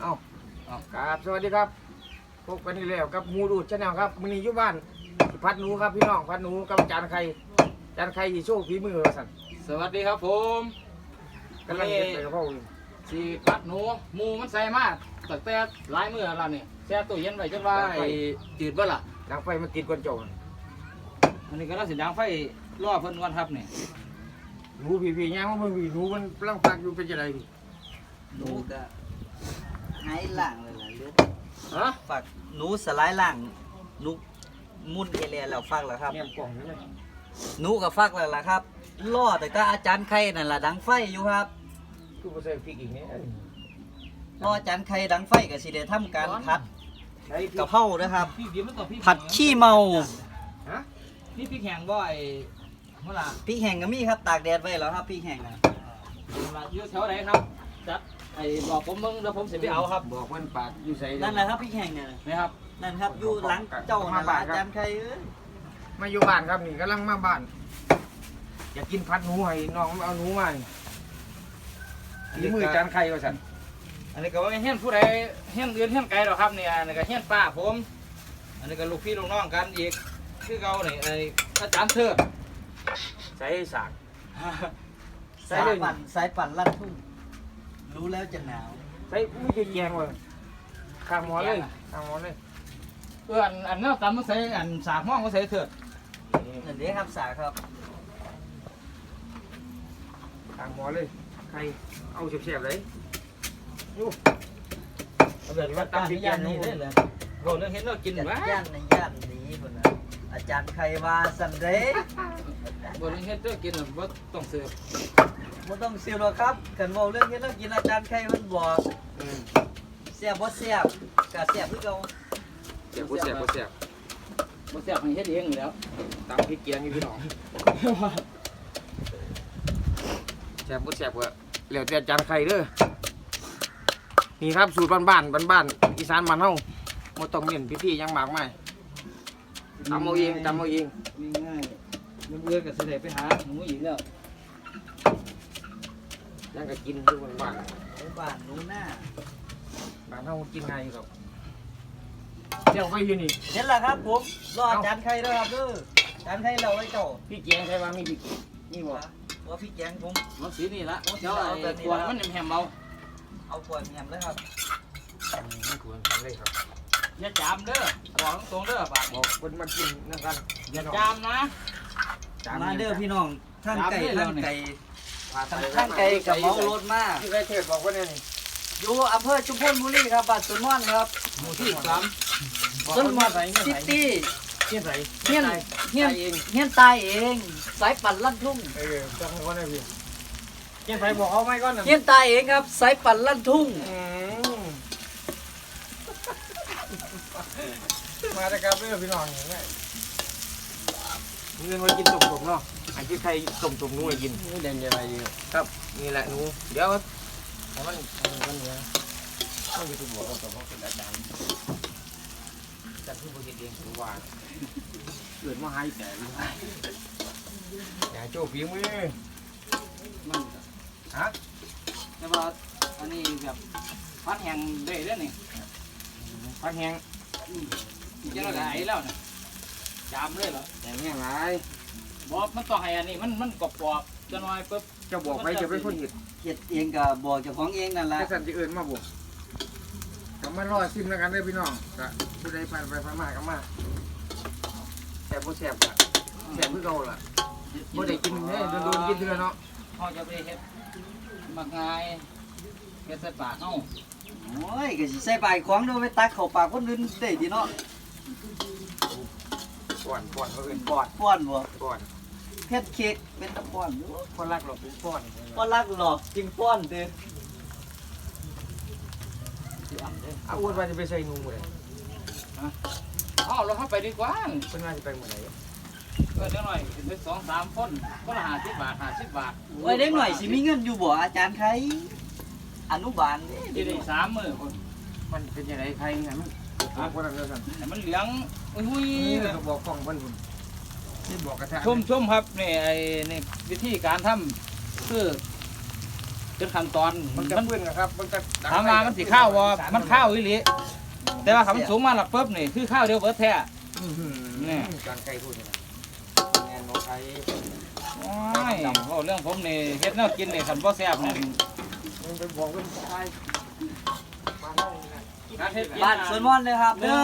เอ้าเอาครับสวัสดีครับพบกันอีกแล้วกับหมูดูดชาแนลครับมื้อนี้อยู่บ้านสิพัดหนูครับพี่น้องพัดหนูกับอาจารย์ไข่อาจารย์ไข่สิโชว์ฝีมือว่าซั่นสวัสดีครับผมกำลังเฮ็ดไปกับพ่ออยู่สีปัดหนูหมูมันใส่มาตั้งแต่หลายมื้อแล้วนี่แช่ตู้เย็นไว้จนว่าไอ้จืดเบ่ล่ะดังไฟมันติดก้นโจรอันนี้ก็น่าสิดังไฟรอเพิ่นก่อนครับนี่หนูพี่ๆย่างมาเบิ่งพี่หนูมันกำลังฟักอยู่เป็นจังไดพี่หนูก็ หายล่างเลยล่ะเลือดฮะฝักหนูสไลด์ล่างหนูมุนเอเลียแล้วฟักแล้วครับแนมกล่องนี่เลยหนูก็ฟักแล้วล่ะครับล่อแต่ก็อาจารย์ไข่นั่นล่ะดังไฟอยู่ครับคือบ่ใส่พริกอีกนี่อันนี้ล่ออาจารย์ไข่ดังไฟก็สิได้ทำการผัดใส่พริกะเพรานะครับ พี่เดี๋ยวมันต้องพี่ผัดขี้เมาฮะนี่พี่แข็งบ่ไอ้เมื่อล่ะพริกแห้งก็มีครับ ตากแดดไว้แล้วครับพริกแห้งนะอยู่แถวไหนครับจัด ไอ้บอกผมมึงแล้วผมสิไปเอาครับ บอกเพิ่นปากอยู่ใส่นั่นแหละครับพริกแห้งเนี่ยนี่ครับ นั่นครับอยู่หลังเจ้านั่นล่ะอาจารย์ไข่เอ้ยมาอยู่บ้านครับนี่กำลังมาบ้าน อยากกินพัดหนูให้น้องเอาหนูมานี่ฝีมืออาจารย์ไข่ว่าซั่นอันนี้ก็ว่าเฮี้ยนผู้ใดเฮี้ยนอื่นเฮี้ยนไกลหรอกครับเนี่ยอันนี้ก็เฮี้ยนป้าผม อันนี้ก็ลูกพี่ลูกน้องกันอีกคือเขาเนี่ยไอ้อาจารย์เทิดใส่สากใส่สายเลยปั่นสายปั่นลั่นทุ่ง รู้แล้วจะหนาว ใส่ไม่ใช่แกงเว้ยข้างหมอเลยข้างหมอเลยเอออันอันนั้นตำมันใส่อันสากหม้องมันใส่เถิดนั่นเด้ครับสาครับข้างหมอเลยใครเอาเสียบๆเลยยูเอาแบบว่าตามตำพริที่กย่าย่านงนี่นี่ได้เลยเลยบอกเรื่องเห็นเรากินจัดวะย่านในย่านนี้คนนะอาจารย์ใครว่าสันเดย์บอกเรื่องเห็นเรากินว่าต้องเสิร์ฟ ไม่ต้องเสียหรอกครับกันบอกเรื่องนี้แล้วกินอาจารย์ใครมันบอกอืมเสียบบ่เสียบกะเสียบคือเก่าเสียบบ่เสียบบ่เสียบบ่เสียบให้เฮ็ดเองอยู่แล้วตำพริกเกียงนี่พี่น้องเสียบบ่เสียบก็แล้วแต่อาจารย์ใครเด้อนี่ครับสูตรบ้านๆบ้านๆอีสานบ้านเฮาบ่ต้องเน้นพิธีหยังมากมายตำเอาเองตำเอาเองง่ายๆน้ำเลือดก็สิได้ไปหาหมูอีกแล้ว ยังก็กินอยู่บ้านหมู่บ้านหนูหน้าๆบ้านเฮากินง่ายอยู่ครับเจ้าไปอยู่นี่เห็นแล้วครับผมรออาจารย์ใครด้วยครับเด้ออาจารย์ใครเราไว้เจ้าพี่เกียงใช่ว่ามีพี่นี่บ่ว่าพี่แกงผมมันสีนี่ละเดี๋ยวไอ้ตัวมันแหมๆเบาเอาขวดเงียบเลยครับไม่ควรทำเลยครับอย่าจามเด้อบอกตรงๆเด้อบาดบอกคนมากินนั่นกันอย่าจามนะมาเด้อพี่น้องท่านไก่ตามท่านนี่ไก่ ผ่านไปท่านไก่กับเมารถมาที่ได้เทศบอกว่าเนี่ยนี่อยู่อำเภอชุมพลบุรีครับบ้านสวนม่อนครับหมูที่สามบอกสวนคนม่อมานใส่ซิตี้เที่ยใส่เฮียนเฮียนเองเฮียนตายเอง สายปั่นลั่นทุ่งเออจังว่าเนี่ยพี่เที่ยใส่บอกเอาไหมก่อนนะเฮียนตายเองครับ สายปั่นลั่นทุ่งอืมมาแต่ครับเด้อพี่น้องอย่างเงี้ยเงินไว้กินตุ่มๆเนาะ ไอ้ที่ใครตุ่มๆนู้นกินหมูแดงใหญ่ดีครับ นี่แหละหนูเดี๋ยวให้มันให้มันเนี่ยต้องไปถูกบอกว่าตัวเขาเป็นอาจารย์อาจารย์ผู้บริหารเองถือว่าเกิดมาให้แต่อย่าโจ้ฝีมือมันฮะแต่ว่าอันนี้แบบพัดแห้งได้เด้อนี่พักแห้งจะละลายแล้วเนี่ยจามเลยเหรอแห้งแห้งไร บอกมันต้องให้อันนี้มันมันกรอบๆจะน้อยปุ๊บเจะบอกไปจะเป็นคนเห็ดเฮ็ดเองกับบอกเจ้าของเองนั่นแหละแต่สันจะเอินมาบอกก็มารอซิมแล้วกันเด้อพี่น้องก็ผู้ใดไปไปไปมาก็มาแสบบ่แสบก็แสบเพื่อเก่าล่ะบ่ได้กินเด้โดนๆกินเทื่อเนาะเขาจะไปเฮ็ดมักง่ายเฮ็ดใส่ปากเฮาโอ้ยก็สิใส่ปลายของเดูไปตักเข้าปากคนอื่นได้ดีเนาะก่อนก่อนเขาเอินปอดป้อนบ่ก่อน เฮ็ดเค้กเป็นตะป้อนอยู่คนรักเราเป็นป้อนบ่รักหรอกจริงป้อนเด้อเอาอ้วนว่าจะไปใส่หนูเลยเอาเราเข้าไปดีกว่าเพิ่นว่าจะไปเมื่อไหร่เออเดี๋ยวหน่อยเป็นสองสามคนคนละห้าสิบบาทห้าสิบบาทโอ้ยเด็กหน่อยสิมีเงินอยู่บ่อาจารย์ใครอนุบาลที่ได้สามมือคนมันเป็นยังไงใครเนี่ยมันบอกคนนั้นเดียวกันแต่มันเหลืองอุ้ยหุ้ยนี่เราบอกกล้องเพิ่นพุ่น นี่บอกกระทะชมชมครับนี่ไอ้นี่วิธีการทำคือจนขั้นตอนมันจะมันเพื่อนนะครับ มันจะถามว่ามันสิข้าวบ่มันข้าวอีหลีแต่ว่าคำสูงมาหลักปุ๊บนี่คือข้าวเดียวเบิดแท้ เนี่ยจานไก่พูดนะแมนบอกไก่โอ้ยโอ้เรื่องผมนี่เฮ็ดแนวกินนี่คันบ่แซ่บนี่มึงไปบอกเพื่อนไก่มาห้องนี่นะการเฮ็ดกินบ้านสวนมอนเลยครับเด้อ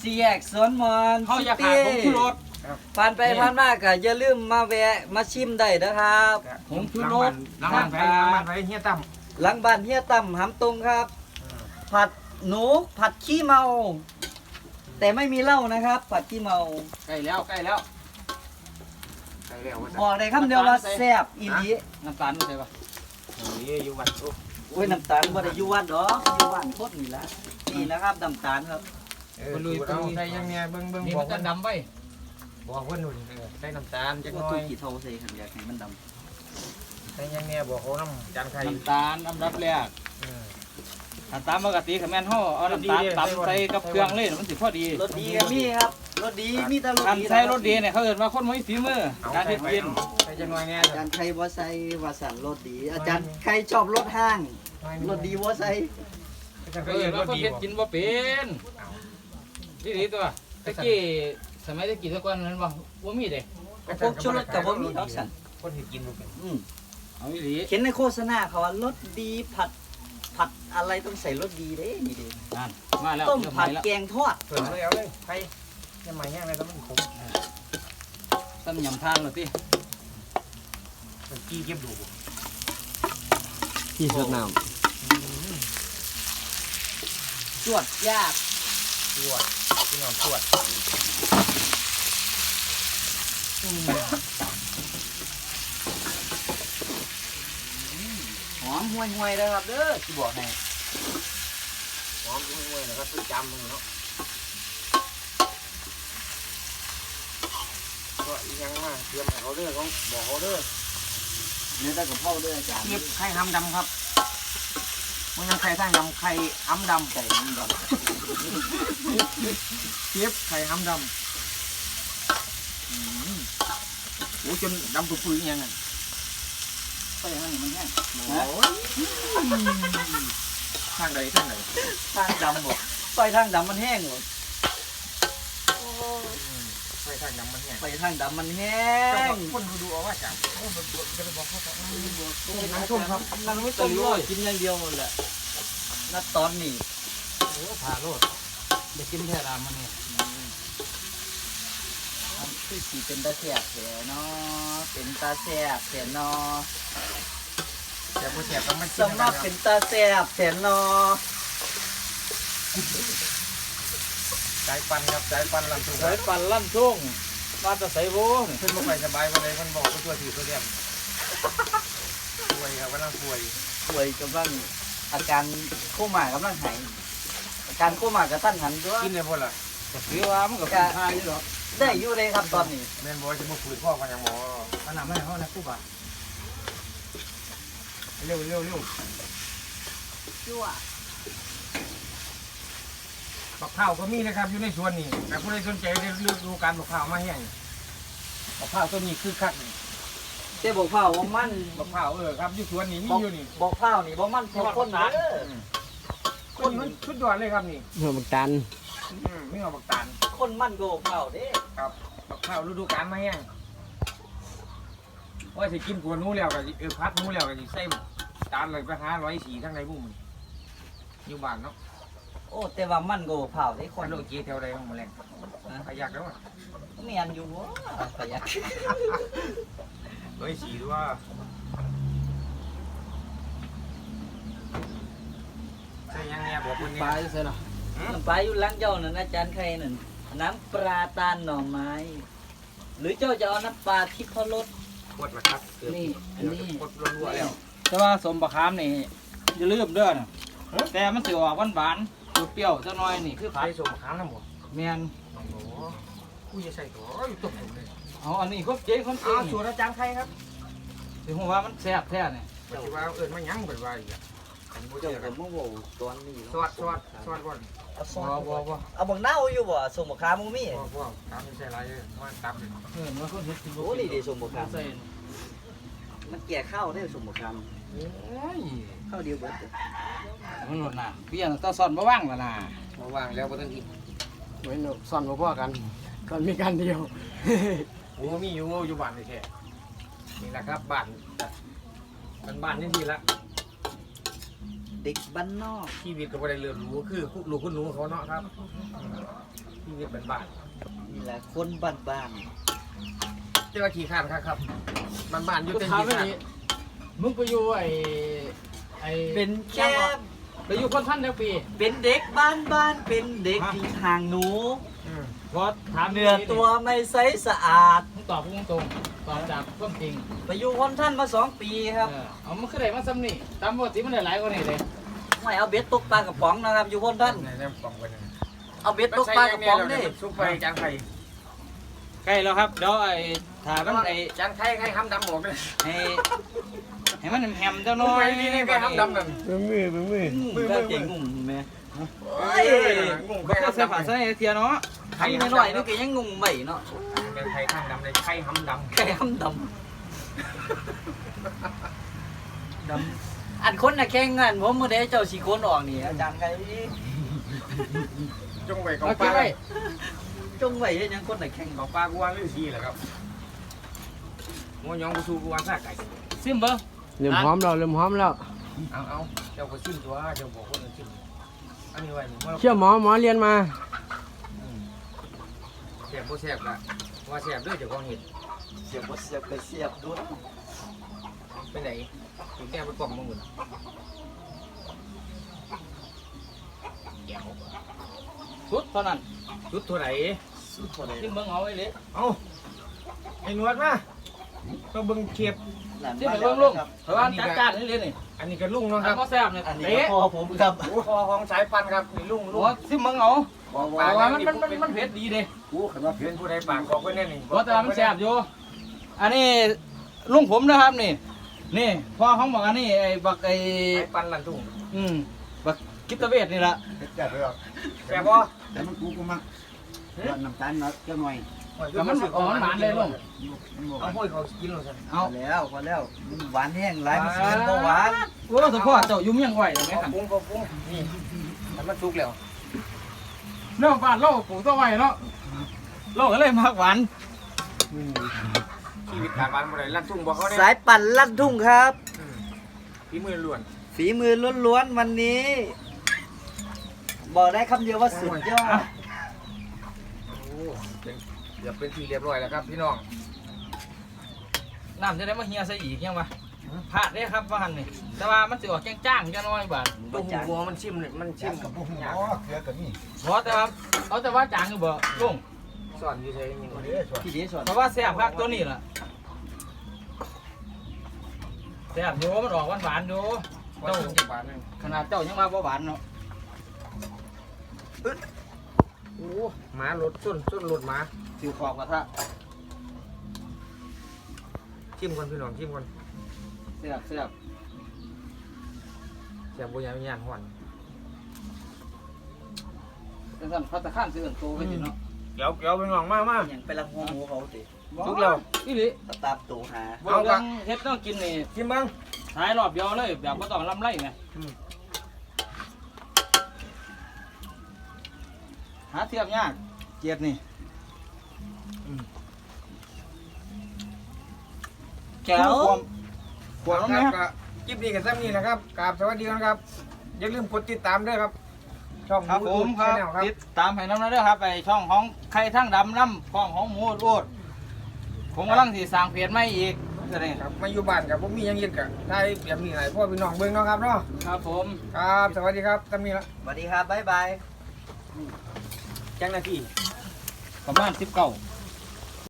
สี่แยกสวนมอนเขาอยากขาดผงชูรส ผ่านไปผ่านมาก็อย่าลืมมาแวะมาชิมได้นะครับผงชูรสล้างบ้านไปล้างบ้านไปเฮียตั้มหลังบ้านเฮียต่ำหำตรงครับ ผัดหนูผัดขี้เมา แต่ไม่มีเหล้านะครับ ผัดขี้เมาใกล้แล้วใกล้แล้วใส่แล้วว่าบอกได้คำเดียวว่าแซ่บอีหลีน้ำตาลใส่ปะนี่อยู่วัดโอ้โอ้ยน้ำตาลบ่ได้อยู่วัดดอกอยู่บ้านโคตรนี่ละนี่นะครับน้ำตาลครับลุยเอาใส่ยังไงเบิ่งเบิ่งนี่บอมักนเพื่จะอนดำไว้ บอกเพื่อนหนุ่นใส่น้ำตาลจักหว่าน่อตู้ยกี่เท่าใส่ขันอยากให้มันดใส่ยังไงบอกเขาน้ำจานไข่น้ำตาลน้ำรับแรกถ้าตามปกติขมันห่อเอาน้ำตาลตำใส่กับเครื่องเลยมันสิพอดีำรสดีก็มีครับรสดีมีแต่รสการดีใช้รสดีเนี่ยเขาเอิ้นว่าคนมีฝีมือการเฮ็ดกินใส่จังหน่อยแน่อาจารย์ใครบ่ใส่ว่าสั่นรสดี อาจารย์ใครชอบรสห้างรสดีบ่ใส่จังเขาก็เอิ้เอิ้นนว่าว่าคนดีเฮ็ดกินบ่เป็นนี่ดีตัวตะกี้ส มัยตะกี้ตะก่อนนั้นบ่บ่มีเด้พวกชูรสกับบ่มีดอกสั่นคนเห็ดกินบ่เป็นอืมเอาอีหลีเห็นในโฆษณาเขาว่ารสดีผัดผัดอะไรต้องใส่รสดีเด้นี่เด้นั่นมาแล้วต้มเริ่ผัดแล้วแกงทอดเพิ่นเลยเอาเลยไข่ยังไม่แห้งเลยแต่มันขมต้มยำทานแล้วติมันกี้เก็บดูที่สดน้จวดยากตรวจพี่น้องตรวจ หอมห่วยๆเลยครับเด้อสิบอกให้หอมด้วยๆนะครับซื้อจำมึงเนาะก็อีกอยังมาเตรียมให้เขาเด้อเขาบอกเขาเด้อเนื้อตะกะเพราเด้ออาจารย์เทียบไข่ห้ำดำครับมันยังไข่ท่างดำไข่ห้ำดำใส่น้ำดอกเทียบไข่ห้ำดำอืม โอ้จนดำปุยๆอย่างนั้นใส่ให้มันแห้งโอ้ยทางใดทางใดทางดำบ่ใส่ทางดำมันแห้งบ่ไข่ทางดำมันแห้งใส่ทางดำมันแห้เจ้างของคนดูดูเอาว่าจ้ะโอ้มันจะไปบอกเขาครับน้ำส้มครับนั่งไม่ต้มเลยกินอย่างเดียวหมดแหละนัดตอนนี้โอ้ผ่าโลดได้กินแท้รามมันนี่มัน คือสีเป็นตาแสบแผลเนาะเป็นตาแสบแผลเนาะแต่ผู้เสียบต้องมันสำหรับเป็นตาแสบแผลเนาะสายฟันครับสายฟันลำตัวสายปั่นลั่นช่วงมาจะใส่โว้เพิ่นบ่ค่อยสบายวันใดเพิ่นบอกไปตัวถือตัวเดียมป่วยครับกำลังป่วยป่วยกำลังอาการโคม่ากำลังหายอาการโคม่ากระทันหันด้วยกินได้บ่ล่ะก็ถือว่ามันก็เป็นทายอยู่ดอก ได้อยู่เลยครับตอนนี้แม่นบ่จะมาฝืนพ่อกันยังบ่ขนาดไม่เขานะผู้บ่าเร็วเร็วเร็วชั่วบักข้าวก็มีนะครับอยู่ในสวนนี่แต่ผู้ใดสนใจได้เลือกดูการบักข้าวมาแห้งบักข้าวต้นนี้คือคักนี่เจ้บอกเผาว่ามันบักข้าวเออครับอยู่สวนนี่มีบอกอยู่นี่บอกเผานี่บอกมันทุกคนเด้อคนมันสุดยอดเลยครับนี่หัวบักตัน อืม มีเอาบักตาลคนมันก็บอกเผาเด้ครับบักข้าวฤดูกาลมาแห้งว่าสิกินกวนหนูแล้วก็สิเออพัดหนู้แล้วก็สิใส่ตาลเลยไปหาร้อยสีทั้งในบุ้มอยู่บ้านเนาะโอ้ แต่ว่ามันก็บอกเผาเด้คคนนโลกีแถวใดของแมลงขยักแล้วอะเมียนอยู่วะขยักร้อยสีด้วยใช่ยังเนี่ยบอกคนนี้ปลาจะใส่หรอ น้ำปลาอยู่หล้างเจ้านั่นอาจารย์ใครนั่นน้ำปลาตาลหน่อไม้ หรือเจ้าจะเอาน้ำปลาที่เขาลดกดละครับเกือบนี่อันนี้กดรัวๆแล้วแต่ว่าสมบักขามนี่อย่าลืมเด้อนะแต่มันสิออกหวานๆเปรี้ยวๆจักหน่อยนี่คือผัดใส่สมขามน้ำหมดแม่นโอ้โหกูจะใส่ตัวอยู่ตบผมเลยเอาอันนี้ครบเจ๊คนเก่อ้าวงสูตรอาจารย์ใครครับถึงว่ามันแซ่บแท้เนี่ยปฏิว่าเอิญมายังเปิดว่าอีกอะอันนี้บ่ เจ้าเจอกับนมะโวตอนนี้สวัสดสวัสดสวัสดบ่อนเอาซบ่อสบ่บ่เอาบังเน่าอยู่บ่สมบักขามมึงมีพวกพวกตามไม่ใช่ไรเลยมันตับเลยเออมันคนเฮ็ดสิบ่โอ้นี่ดิสมบักขามมันแก่ข้าวได้สมบักขามข้าวเดียวเบิดมันหมดน่ะเบี้ยต้องซ่อนบ่ว่างแล้วน่ะมาว่างแล้วบ่ต้องกินเหมือนซ่อนพ่อกันก่อนมีการเดียวโอ้มีอยู่อยู่บ้านนี่แท้นี่แหละครับบ้านบ้านบ้านนี่ดีละ เด็กบ้านนอก ชีวิตก็บ่ได้เรียนรู้คือลูกคุณหนูเขาเนาะครับชีวิตเป็นบ้านนี่แหละคนบ้านบ้านเจ้าขี้ข้านครับครับบ้านบ้านอยู่กูเต็มถามที่ไม่ข้าน ดีมึงไปอยู่ไอ้ไอ้ๆเป็นแค่ไปอยู่คนท่านแล้วปีเป็นเด็กบ้านบ้านเป็นเด็กที่ห่างหนูอืมพอถามเนื้อตัวไม่ใสสะอาดมึงตอบกูตรงๆตอบ จากความจริงไปอยู่คนท่านมาสองปีครับเออเอามันคือได้มาซ้ำนี่ตามปกติมันได้หลายกว่านี้เลยไม่เอาเบ็ดตกปลากระป๋องนะครับ อยู่คนท่านในน้ำกล่องไปนึงเอาเบ็ดตกปลากระป๋องนี่ซุปไปจานไข่ใกล้แล้วครับเดี๋ยวไอ้ถ้ามันไอ้จานไข่ไข่ห้ำดำหมดเลยให้ให้มันแฮมๆเจ้าน้น้ออยยนี่นี่ไข่ห้ำดำนั่นมือมือมือมือมือเก่งงุ่มแม่ เฮ้ยงงบ่ไข่เคยห้ำใส่ดำผ้าใส่เทียเนาะไข่น้อยๆนี่ก็ยังงุ่มใหม่เนาะเป็นไข่ข้างดำเลยไข่ห้ำดำไข่ห้ำดำดำอันคนน่ะแข่งงานผมเมื่อใดเจ้าสีโคนออกนี่อาจารย์ไก่จงไว้ของเอาปคิดลาไว้จงไว้เฮ็ดหยังคนน่ะแข่งของปลากูวางฤาษีแหละครับงัวยองกูสู้กูวางซากไก่ซิมเบิ่งเริ่มหอมแล้วเริ่มหอมแล้วเอาเอาเจ้าก็ชิมตัวเจ้าบอกคนอื่ นชิมอันนี้ไว้นี่ว่าเชื่อหมอหมอเรียนมาแสบบ่แสบละว่าแสบด้วยเจ้าของเห็ดเสียบบ่เสียบไปเสียบดูไปไหนถึงแก้ไปกล่องมึงหมดสุดเท่านั้นจุดเท่าไหร่สุดพอได้ซิมเบิ่งเอาไว้เลย เอาไอ้หนวดมาก็เบิ่งเขียบซิมไปเบิ่งลุงเพราะว่าจัดการนี่เลยนี่ อันนี้ก็ลุงเนาะคถ้ารับบ่แซ่บเนี่ยอันนี้เตะก็พอผมครับคอของสายพันธุ์ครับนี่ลุงลุโอ้งซิมเบิ่งเอาบอกเพราะว่ามันมันมันมันเผ็ดดีเด้กูขันว่าเป็นผู้ใดปากบอกไว้แน่นี่เพราะแต่ว่ามันแซ่บอยู่ อันนี้ลุงผมนะครับนี่ นี่พ่อเขาบอกอันนี้ไอ้บักไอ้สายพันธุ์ลันทุ่งอืมบักกิตเวทนี่ละแซ่บเลยแซ่บบ่แต่มันกูก็มักว่าน้ำตาลเนาะเจ้าหน่อย แต่มันอ่อนหวานเลยลุงมันบอกเอาห้อยเขากินเลยสิเอาพอแล้วพอแล้วมันหวานแห้งหลายมันสิเป็นเบาหวานโอ้สะพ่อเจ้ายุ่มยังไหวเลยไหมเอาครับปรุงเอาปรุงนี่มันมันสุกแล้วเรื่องบ้านเราปลูกต้นไม้เนาะโลกก็เลยมากหวานชีวิตขาดหวานบ่ได้ลันทุ่งบอกเขาได้สายปั่นลั่นทุ่งครับฝีมือล้วนฝีมือล้วนๆวันนี้ บอกได้คำเดียวว่าสุดยอดโอ้เป็น เดี๋ยวเป็นที่เรียบร้อยแล้วครับพี่น้อง น้ำจะได้มาเฮียใส่อีกยังวะพลาดได้ครับว่าหันนี่แต่ว่ามันสิออกจ้างๆจะน้อยบาทตัวหูวัวมันชิมเนี่ยมันชิมกับพวกหยาอ๋อเกลือกับนี่เพราะแต่ว่าเอาแต่ว่าจางอยู่บ่ลุงสอนอยู่ใช่ยังไงเด้อส่วนที่ดีส่วนเพราะว่าแซ่บพักตัวนี้ล่ะแซ่บอยู่มันออกหวานๆอยู่ว่าเจ้าชิมจักบาทนึงขนาดเจ้ายังว่าบ่หวานเนาะ โอ้หมารถส้นส้นรถหมาสิวขอบกระทะชิมก่อนพี่น้องชิมก่อนแซ่บแซ่บแซ่บบ่ยานยานห่อนจังซั่นพัตตะข้านซื้ออันโตไปสิเนาะเดี๋ยวเดี๋ยวพี่น้องมามาอย่างไปลังหัวหมูเขาสิทุกแล้วอีหลีสตาร์ทตูหาบ่เรื่องเฮ็ดต้องกินนี่ชิมบ้างท้ายรอบเดียวเลยแบบบ่ต้องลำไรแห หาเทียบยาก เกียดนี่แก้วความความคไหมรับครับก็คลิปนี้กันซ้ำนี้นะครับกราบสวัสดีครับ อย่าลืมกดติดตามด้วยครับ ช่องครับผมครับแนลครับติดตามให้น้ำนะเด้อครับไปช่องของใครทั้งดำน้ำช่องของหมูรูดผมกำลังสิสร้างเพจใหม่อีกนี่ครับมาอยู่บ้านกับผมมีหยังยินกับได้เปรียบนี่ไหนพ่อพี่น้องเบิ่งเนาะครับเนาะครับผมครับสวัสดีครับซ้ำนี้ละสวัสดีครับบ๊ายบาย จังนาทีประมาณสิบเก้า